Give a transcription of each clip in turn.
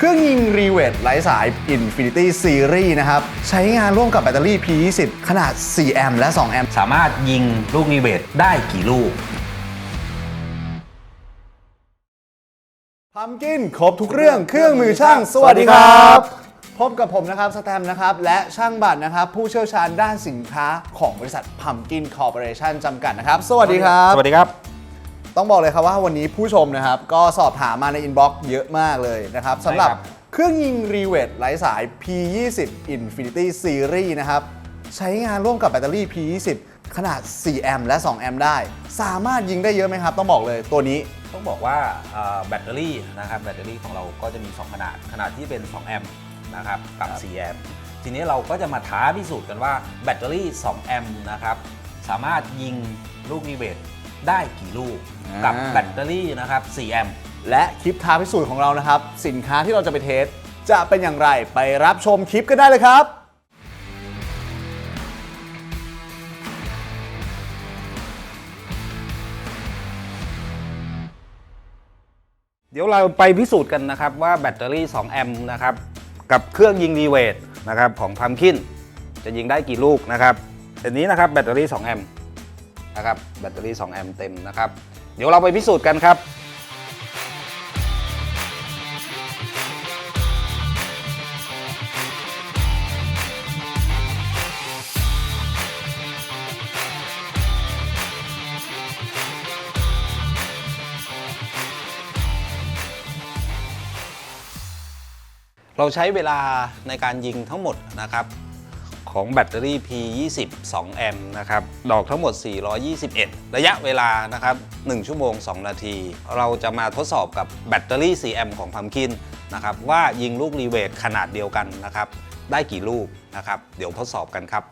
เครื่องยิงรีเวทไร้สาย Infinity Series นะครับ ใช้งานร่วมกับแบตเตอรี่ P20 ขนาด 4 แอมป์และ 2 แอมป์ สามารถยิงลูกรีเวทได้กี่ลูก พัมกินครบทุกเรื่องเครื่องมือช่าง สวัสดีครับ พบกับผมนะครับสแตมนะครับ และช่างบัตรนะครับ ผู้เชี่ยวชาญด้านสินค้าของบริษัท Pumpkin Corporation จำกัดนะครับ สวัสดีครับ สวัสดีครับ ต้องบอกเลยครับว่าวันนี้ผู้ชมนะครับ ก็สอบถามมาในอินบ็อกซ์เยอะมากเลยนะครับสำหรับใช่ครับเครื่องยิงรีเวทไร้สาย P20 Infinity Series นะครับ ใช้งานร่วมกับแบตเตอรี่ P20 ขนาด 4 แอมป์และ 2 แอมป์ได้ สามารถยิงได้เยอะไหมครับ ต้องบอกเลยตัวนี้ ต้องบอกว่าเอ่อแบตเตอรี่นะครับแบตเตอรี่ของเราก็จะมี 2 ขนาด ขนาดที่เป็น 2 แอมป์นะครับกับ4แอมป์ทีนี้เราก็จะมาท้าพิสูจน์กันว่าแบตเตอรี่ 2 แอมป์นะครับ สามารถยิงลูกรีเวท ได้กี่ลูก กับอ่า แบตเตอรี่นะครับ 4 แอมป์ และคลิปท้าพิสูจน์ของเรานะครับ สินค้าที่เราจะไปเทส จะเป็นอย่างไรไปรับชมคลิปกันได้เลยครับ เดี๋ยวเราไปพิสูจน์กันนะครับว่าแบตเตอรี่ 2 แอมป์นะครับ กับเครื่องยิงรีเวทนะครับของพัมคินจะยิงได้กี่ลูกนะครับอันนี้นะครับแบตเตอรี่ 2 แอมป์ นะครับแบตเตอรี่ 2 แอมป์เต็มนะครับ เดี๋ยวเราไปพิสูจน์กันครับเราใช้เวลาในการยิงทั้งหมดนะครับ ของแบตเตอรี่ P20 2แอมป์นะครับ ดอกทั้งหมด 421 ระยะเวลานะครับ 1 ชั่วโมง 2 นาที เราจะมาทดสอบกับแบตเตอรี่ 4 แอมป์ของพัมคินนะครับ ว่ายิงลูกรีเวทขนาดเดียวกันนะครับ ได้กี่ลูกนะครับ เดี๋ยวทดสอบกันครับ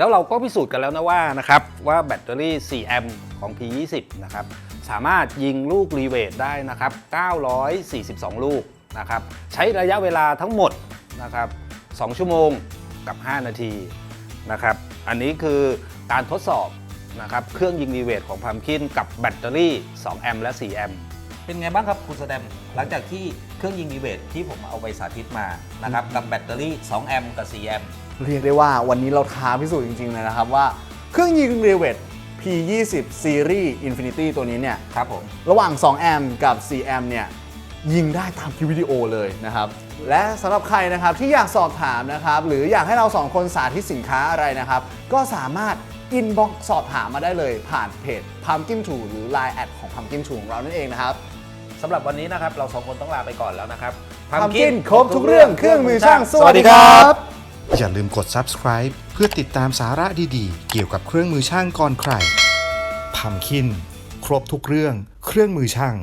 แล้วเราก็พิสูจน์กันแล้วนะว่านะครับว่าแบตเตอรี่ 4 แอมป์ของ P20 นะครับสามารถยิงลูกรีเวทได้นะครับ 942 ลูกนะครับใช้ระยะเวลาทั้งหมดนะครับ 2 ชั่วโมงกับ 5 นาทีนะครับอันนี้คือการทดสอบนะครับเครื่องยิงรีเวทของพัมคินกับแบตเตอรี่ 2 แอมป์และ 4 แอมป์ เป็นไงบ้างครับคุณสแตมหลังจากที่เครื่องยิงรีเวทที่ผมเอาไปสาธิตมานะครับกับแบตเตอรี่ 2 แอมป์กับ 4 แอมป์เรียกได้ว่าวันนี้เราท้าพิสูจน์จริงๆเลยนะครับว่าเครื่องยิงรีเวท P20 Series Infinity ตัวนี้เนี่ยครับผมระหว่าง 2 แอมป์กับ 4 แอมป์เนี่ยยิงได้ตามคลิปวิดีโอเลยนะครับ และสำหรับใครนะครับที่อยากสอบถามนะครับ หรืออยากให้เราสองคนสาธิตสินค้าอะไรนะครับ ก็สามารถอินบ็อกสอบถามมาได้เลยผ่านเพจ Pumpkin 2หรือ Line แอดของ Pumpkin 2ของเรานั่นเองนะครับ สำหรับวันนี้นะครับเราสองคนต้องลาไปก่อนแล้วนะครับ Pumpkin ครบทุกเรื่องเครื่องมือช่างสวัสดีครับ อย่าลืมกด subscribe เพื่อติดตามสาระดีๆ เกี่ยวกับเครื่องมือช่างก่อนใครพัมคิน ครบทุกเรื่องเครื่องมือช่าง